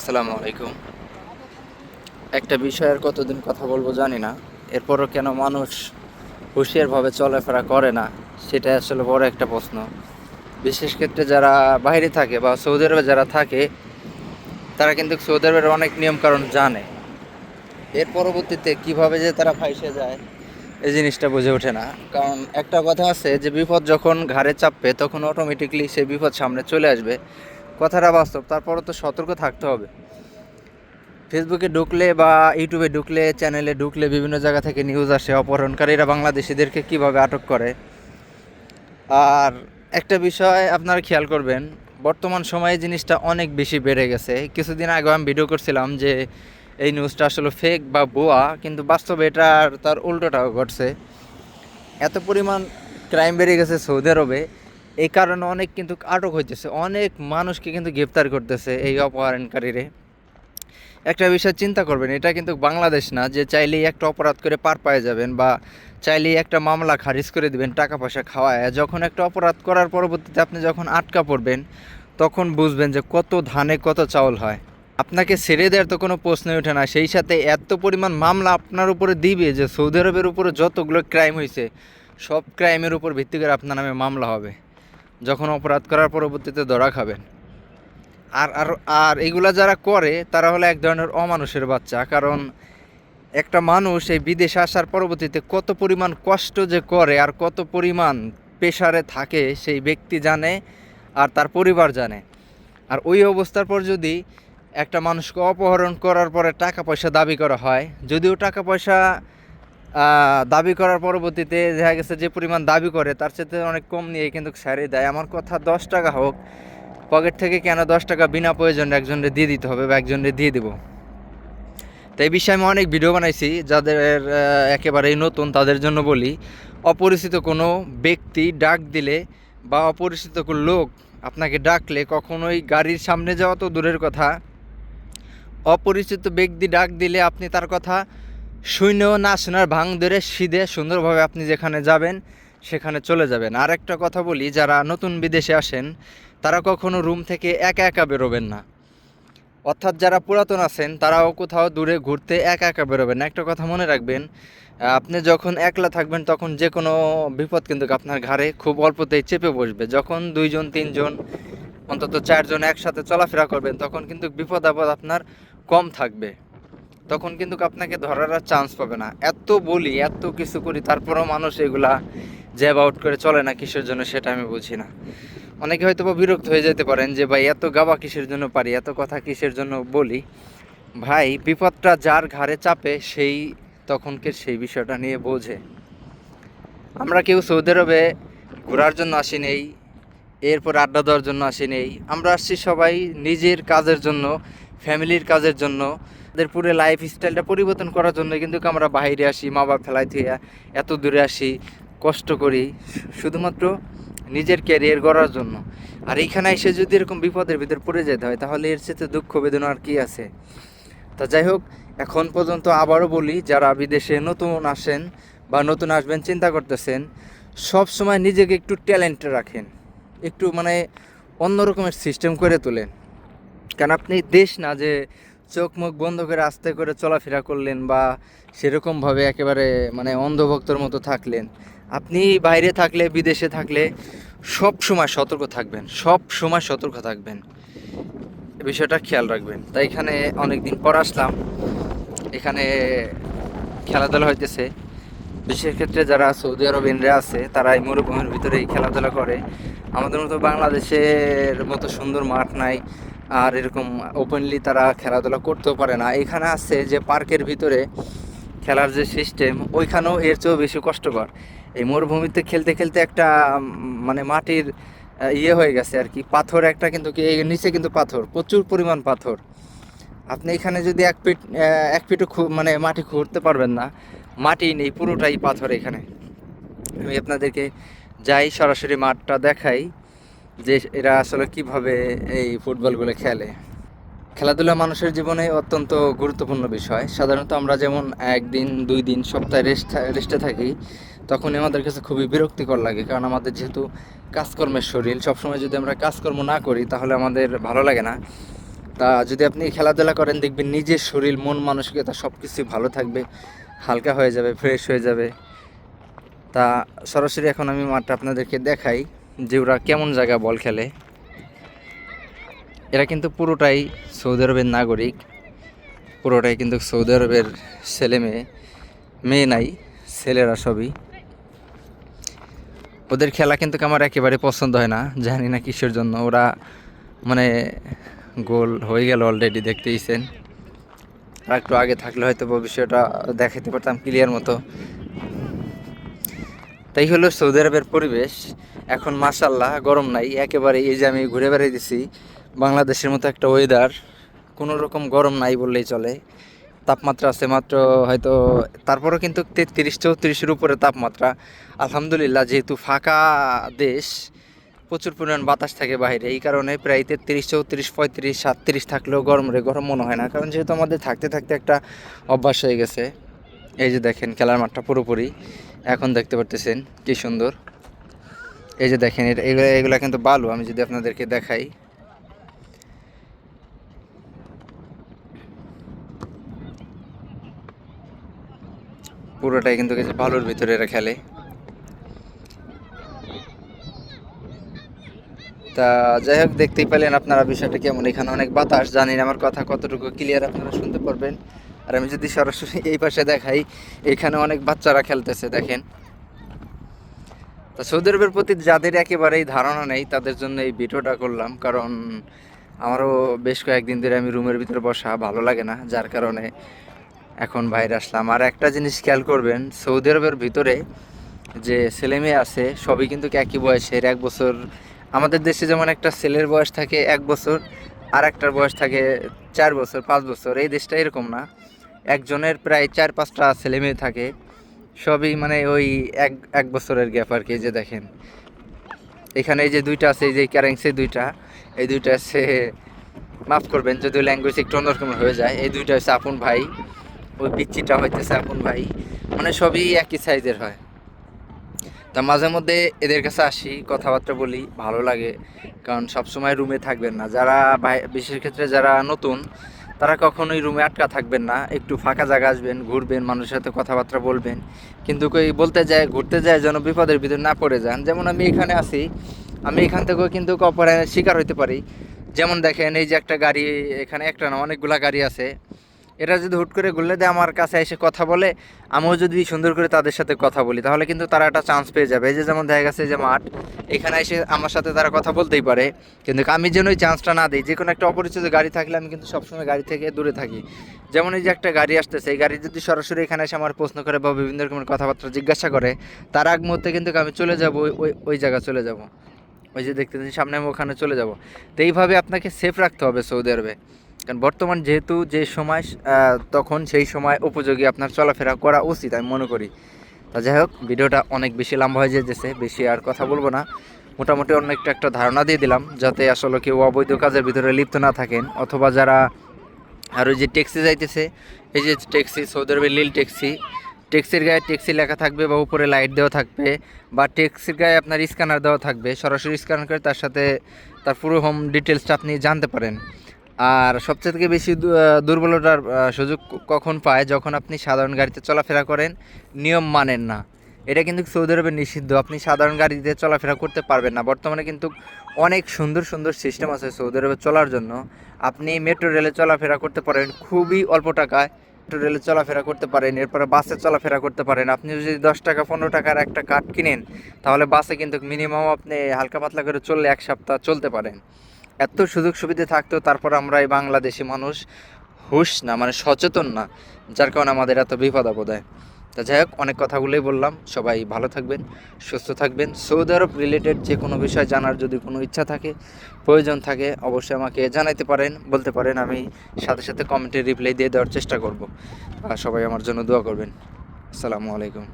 আসসালামু আলাইকুম। একটা বিষয়ের কতদিন কথা বলব জানি না। এরপরও কেন মানুষ হুঁশিয়ারভাবে চলাফেরা করে না সেটা আসলে বড় একটা প্রশ্ন। বিশেষ ক্ষেত্রে যারা বাইরে থাকে বা সৌদি আরবে যারা থাকে, তারা কিন্তু সৌদি আরবের অনেক নিয়মকানুন জানে। এর পরবর্তীতে কীভাবে যে তারা ফাইসে যায়, এই জিনিসটা বুঝে ওঠে না। কারণ একটা কথা আছে যে বিপদ যখন ঘাড়ে চাপবে, তখন অটোমেটিকলি সেই বিপদ সামনে চলে আসবে। কথাটা বাস্তব, তারপরও তো সতর্ক থাকতে হবে। ফেসবুকে ঢুকলে বা ইউটিউবে ঢুকলে চ্যানেলে ঢুকলে বিভিন্ন জায়গা থেকে নিউজ আসে, অপহরণকারীরা বাংলাদেশিদেরকে কীভাবে আটক করে। আর একটা বিষয় আপনারা খেয়াল করবেন, বর্তমান সময়ে জিনিসটা অনেক বেশি বেড়ে গেছে। কিছুদিন আগে আমি ভিডিও করছিলাম যে এই নিউজটা আসলে ফেক বা বোয়া কিন্তু বাস্তবে এটার তার উল্টোটাও ঘটছে। এত পরিমাণ ক্রাইম বেড়ে গেছে সৌদি আরবে এই কারণে অনেক কিন্তু আটক হইতেছে। অনেক মানুষকে কিন্তু গ্রেপ্তার করতেছে এই অপহরণকারীরে। একটা বিষয় চিন্তা করবেন, এটা কিন্তু বাংলাদেশ না, যে চাইলেই একটা অপরাধ করে পার পায়ে যাবেন বা চাইলেই একটা মামলা খারিজ করে দিবেন টাকা পয়সা খাওয়ায়। যখন একটা অপরাধ করার পরবর্তীতে আপনি যখন আটকা পড়বেন, তখন বুঝবেন যে কত ধানে কত চাউল হয়। আপনাকে ছেড়ে দেওয়ার তো কোনো প্রশ্নই ওঠে না। সেই সাথে এত পরিমাণ মামলা আপনার উপরে দিবে যে সৌদি আরবের উপরে যতগুলো ক্রাইম হয়েছে সব ক্রাইমের উপর ভিত্তি করে আপনার নামে মামলা হবে। যখন অপরাধ করার পরবর্তীতে ধরা খাবেন। আর আর আর এগুলা যারা করে, তারা হলো এক ধরনের অমানুষের বাচ্চা। কারণ একটা মানুষ এই বিদেশে আসার পরবর্তীতে কত পরিমাণ কষ্ট যে করে আর কত পরিমাণ পেশারে থাকে, সেই ব্যক্তি জানে আর তার পরিবার জানে। আর ওই অবস্থার পর যদি একটা মানুষকে অপহরণ করার পরে টাকা পয়সা দাবি করা হয়, যদিও টাকা পয়সা দাবি করার পরবর্তীতে দেখা গেছে যে পরিমাণ দাবি করে, তার সাথে অনেক কম নিয়ে কিন্তু স্যারে দেয়। আমার কথা দশ টাকা হোক, পকেট থেকে কেন দশ টাকা বিনা প্রয়োজনে একজনকে দিয়ে দিতে হবে বা একজনকে দিয়ে দেবো? তো এই বিষয়ে আমি অনেক ভিডিও বানাইছি, যাদের একেবারেই নতুন তাদের জন্য বলি, অপরিচিত কোনো ব্যক্তি ডাক দিলে বা অপরিচিত কোনো লোক আপনাকে ডাকলে কখনোই গাড়ির সামনে যাওয়া তো দূরের কথা। অপরিচিত ব্যক্তি ডাক দিলে আপনি তার কথা শুনেও না শোনার ভাঙ ধরে সিধে সুন্দরভাবে আপনি যেখানে যাবেন, সেখানে চলে যাবেন। আর একটা কথা বলি, যারা নতুন বিদেশে আসেন, তারা কখনো রুম থেকে একা একা বেরোবেন না। অর্থাৎ যারা পুরাতন আছেন, তারাও কোথাও দূরে ঘুরতে একা একা বেরোবেন না। একটা কথা মনে রাখবেন, আপনি যখন একলা থাকবেন, তখন যে কোনো বিপদ কিন্তু আপনার ঘাড়ে খুব অল্পতেই চেপে বসবে। যখন দুইজন, তিনজন, অন্তত চারজন একসাথে চলাফেরা করবেন, তখন কিন্তু বিপদ আপদ আপনার কম থাকবে। তখন কিন্তু আপনাকে ধরার আর চান্স পাবে না। এত বলি, এত কিছু করি, তারপরেও মানুষ এগুলা জ্যাব আউট করে চলে না কিসের জন্য সেটা আমি বুঝি না। অনেকে হয়তো বা বিরক্ত হয়ে যেতে পারেন যে, ভাই, এত গাবা কিসের জন্য পারি? এত কথা কিসের জন্য বলি? ভাই, বিপদটা যার ঘাড়ে চাপে, সেই তখনকে সেই বিষয়টা নিয়ে বোঝে। আমরা কেউ সৌদি আরবে ঘোরার জন্য আসি নেই, এরপর আড্ডা দেওয়ার জন্য আসি নেই। আমরা আসছি সবাই নিজের কাজের জন্য ফ্যামিলির কাজের জন্য। তাদের পুরো লাইফ স্টাইলটা পরিবর্তন করার জন্য কিন্তু আমরা বাইরে আসি, মা বাবা ফেলাই থেকে এত দূরে আসি, কষ্ট করি, শুধুমাত্র নিজের ক্যারিয়ার গড়ার জন্য। আর এইখানে এসে যদি এরকম বিপদের ভিতর পড়ে যেতে হয়, তাহলে এর সাথে দুঃখ বেদনা আর কি আছে? তা যাই হোক, এখন পর্যন্ত আবারও বলি, যারা বিদেশে নতুন আসেন বা নতুন আসবেন, চিন্তা করতেছেন, সব সময় নিজেকে একটু ট্যালেন্ট রাখেন। একটু মানে অন্য রকমের সিস্টেম করে তোলেন। কারণ আপনি দেশ না যে চোখ মুখ বন্ধ করে আস্তে করে চলাফেরা করলেন বা সেরকমভাবে একেবারে মানে অন্ধভক্তর মতো থাকলেন। আপনি বাইরে থাকলে, বিদেশে থাকলে সব সময় সতর্ক থাকবেন, সব সময় সতর্ক থাকবেন। বিষয়টা খেয়াল রাখবেন। তাই এখানে অনেক দিন পর আসলাম। এখানে খেলাধুলা হইতেছে। বিশেষ ক্ষেত্রে যারা সৌদি আরব ইন্ডিয়া আছে, তারা এই মরুভূমির ভিতরে খেলাধুলা করে। আমাদের মতো বাংলাদেশের মতো সুন্দর মাঠ নাই। আর এরকম ওপেনলি তারা খেলাধুলা করতেও পারে না। এখানে আছে যে পার্কের ভিতরে খেলার যে সিস্টেম ওইখানেও এর চেয়েও বেশি কষ্টকর। এই মরুভূমিতে খেলতে খেলতে একটা মানে মাটির ইয়ে হয়ে গেছে আর কি। পাথর একটা কিন্তু কি নিচে কিন্তু পাথর, প্রচুর পরিমাণ পাথর। আপনি এখানে যদি এক ফিট এক ফিটও মানে মাটি খুঁড়তে পারবেন না, মাটি নেই, পুরোটাই পাথর এখানে। আমি আপনাদেরকে যাই সরাসরি মাঠটা দেখাই। যে এরা আসলে কীভাবে এই ফুটবলগুলো খেলে। খেলাধুলা মানুষের জীবনে অত্যন্ত গুরুত্বপূর্ণ বিষয়। সাধারণত আমরা যেমন একদিন, দুই দিন সপ্তাহে রেস্ট রেস্টে থাকি, তখনই আমাদের কাছে খুবই বিরক্তিকর লাগে। কারণ আমাদের যেহেতু কাজকর্মের শরীর, সবসময় যদি আমরা কাজকর্ম না করি, তাহলে আমাদের ভালো লাগে না। তা যদি আপনি খেলাধুলা করেন, দেখবেন নিজের শরীর, মন মানসিকতা সব কিছুই ভালো থাকবে, হালকা হয়ে যাবে ফ্রেশ হয়ে যাবে। তা সরাসরি এখন আমি মাঠটা আপনাদেরকে দেখাই। যে ওরা কেমন জায়গায় বল খেলে, এরা কিন্তু পুরোটাই সৌদি আরবের নাগরিক, পুরোটাই কিন্তু সৌদি আরবের ছেলে মেয়ে মেয়ে নাই, ছেলেরা সবই। ওদের খেলা কিন্তু আমার একেবারে পছন্দ হয় না, জানি না কিসের জন্য। ওরা মানে গোল হয়ে গেল অলরেডি দেখতেইছেন। আর একটু আগে থাকলে হয়তো বিষয়টা দেখাতে পারতাম ক্লিয়ার মতো। তাই হলো সৌদি আরবের পরিবেশ এখন মাসাল্লাহ গরম নাই। একেবারে এই যে আমি ঘুরে বেড়াই বেড়াইতেছি, বাংলাদেশের মতো একটা ওয়েদার কোনো রকম গরম নাই বললেই চলে। তাপমাত্রা আছে মাত্র হয়তো, তারপরেও কিন্তু তেত্রিশ, চৌত্রিশের উপরে তাপমাত্রা। আলহামদুলিল্লাহ যেহেতু ফাঁকা দেশ, প্রচুর পরিমাণ বাতাস থাকে বাইরে। এই কারণে প্রায় তেত্রিশ, চৌত্রিশ, পঁয়ত্রিশ, সাতত্রিশ থাকলেও গরম রে গরম মনে হয় না। কারণ যেহেতু আমাদের থাকতে থাকতে একটা অভ্যাস হয়ে গেছে। এই যে দেখেন খেলার মাঠটা পুরোপুরি। এখন দেখতে পারতেছেন কি সুন্দর। এই যে দেখেন এটা এগুলো এগুলো কিন্তু বালু, আমি যদি আপনাদেরকে দেখাই। পুরোটাই কিন্তু কিছু বালুর ভিতরে এরা খেলে। তা যাই হোক, দেখতেই পেলেন আপনারা বিষয়টা কেমন। এখানে অনেক বাতাস জানেন আমার কথা কতটুকু ক্লিয়ার আপনারা শুনতে পারবেন। আর আমি যদি সরাসরি এই পাশে দেখাই, এখানে অনেক বাচ্চারা খেলতেছে, দেখেন। তা সৌদি আরবের প্রতি যাদের একেবারেই ধারণা নেই, তাদের জন্য এই ভিডিওটা করলাম। কারণ আমারও বেশ কয়েকদিন ধরে আমি রুমের ভিতরে বসা ভালো লাগে না, যার কারণে এখন বাইরে আসলাম। আর একটা জিনিস খেয়াল করবেন, সৌদি আরবের ভিতরে যে ছেলে মেয়ে আছে, সবই কিন্তু একই বয়সের, এক বছর। আমাদের দেশে যেমন একটা ছেলের বয়স থাকে এক বছর, আর একটার বয়স থাকে চার বছর, পাঁচ বছর। এই দেশটা এরকম না। একজনের প্রায় চার পাঁচটা ছেলে মেয়ে থাকে, সবই মানে ওই এক এক বছরের গ্যাপ আর কি যে দেখেন। এখানে এই যে দুইটা আছে, এই যে ক্যারেন্সি দুইটা, এই দুইটা আছে মাফ করবেন যদি ল্যাঙ্গুয়েজ একটু অন্যরকম হয়ে যায়, এই দুইটা হচ্ছে আপন ভাই, ওই পিচ্চিটা হইতেছে আপন ভাই মানে সবই একই সাইজের হয়। তা মাঝে মধ্যে এদের কাছে আসি, কথাবার্তা বলি, ভালো লাগে, কারণ সবসময় রুমে থাকবেন না। যারা বিশেষ ক্ষেত্রে যারা নতুন তারা কখনোই রুমে আটকা থাকবেন না, একটু ফাঁকা জায়গা আসবেন, ঘুরবেন, মানুষের সাথে কথাবার্তা বলবেন। কিন্তু কই বলতে যায়, ঘুরতে যায় যেন বিপদের ভিতরে না পড়ে যান। যেমন আমি এখানে আছি, আমি এখান থেকেও কিন্তু অপরাধের শিকার হইতে পারি। যেমন দেখেন, এই যে একটা গাড়ি, এখানে একটা না, অনেকগুলা গাড়ি আছে। এরা যদি হুট করে গুললে দেয় আমার কাছে এসে কথা বলে, আমিও যদি সুন্দর করে তাদের সাথে কথা বলি, তাহলে কিন্তু তারা একটা চান্স পেয়ে যাবে। এই যে যেমন দেখা গেছে যে মাঠ, এখানে এসে আমার সাথে তারা কথা বলতেই পারে। কিন্তু আমি যেন ওই চান্সটা না দিই, যে কোনো একটা অপরিচিত গাড়ি থাকলে আমি কিন্তু সবসময় গাড়ি থেকে দূরে থাকি। যেমন এই যে একটা গাড়ি আসতেছে, এই গাড়ি যদি সরাসরি এখানে এসে আমার প্রশ্ন করে বা বিভিন্ন রকমের কথাবার্তা জিজ্ঞাসা করে, তার আগ মুহূর্তে কিন্তু আমি চলে যাব, ওই ওই জায়গা চলে যাব। ওই যে দেখতে সামনে আমি ওখানে চলে যাব। তো এইভাবে আপনাকে সেফ রাখতে হবে সৌদি আরবে। কারণ বর্তমান যেহেতু যে সময় তখন সেই সময় উপযোগী আপনার চলাফেরা করা উচিত আমি মনে করি। তা যাই হোক, ভিডিওটা অনেক বেশি লম্বা হয়ে যেতেছে, বেশি আর কথা বলব না। মোটামুটি অন্য একটা একটা ধারণা দিয়ে দিলাম, যাতে আসলে কেউ অবৈধ কাজের ভিতরে লিপ্ত না থাকেন, অথবা যারা আর ওই যে ট্যাক্সি যাইতেছে, এই যে ট্যাক্সি, সৌদি আরবের লিল ট্যাক্সি, ট্যাক্সির গায়ে ট্যাক্সি লেখা থাকবে বা উপরে লাইট দেওয়া থাকবে, বা ট্যাক্সির গায়ে আপনার স্ক্যানার দেওয়া থাকবে, সরাসরি স্ক্যান করে তার সাথে তার পুরো হোম ডিটেলসটা আপনি জানতে পারেন। আর সবচেয়ে থেকে বেশি দুর্বলতার সুযোগ কখন পায়? যখন আপনি সাধারণ গাড়িতে চলাফেরা করেন, নিয়ম মানেন না। এটা কিন্তু সৌদি আরবে নিষিদ্ধ। আপনি সাধারণ গাড়িতে চলাফেরা করতে পারবেন না। বর্তমানে কিন্তু অনেক সুন্দর সুন্দর সিস্টেম আছে সৌদি আরবে চলার জন্য। আপনি মেট্রো রেলে চলাফেরা করতে পারেন। খুবই অল্প টাকায় মেট্রো রেলে চলাফেরা করতে পারেন। এরপরে বাসে চলাফেরা করতে পারেন। আপনি যদি দশ টাকা, পনেরো টাকার একটা কার্ড কিনেন, তাহলে বাসে কিন্তু মিনিমাম আপনি হালকা পাতলা করে চললে এক সপ্তাহ চলতে পারেন। এত সুযোগ সুবিধা থাকতো, তারপর আমরা এই বাংলাদেশি মানুষ হুশ না মানে সচেতন না, যার কারণে আমাদের এত বিপদ আপদ হয়। তা যাই হোক, অনেক কথাগুলোই বললাম, সবাই ভালো থাকবেন, সুস্থ থাকবেন। সৌদি আরব রিলেটেড যে কোনো বিষয় জানার যদি কোনো ইচ্ছা থাকে, প্রয়োজন থাকে, অবশ্যই আমাকে জানাইতে পারেন, বলতে পারেন, আমি সাথে সাথে কমেন্টে রিপ্লাই দিয়ে দেওয়ার চেষ্টা করব। আর সবাই আমার জন্য দোয়া করবেন। আসসালামু আলাইকুম।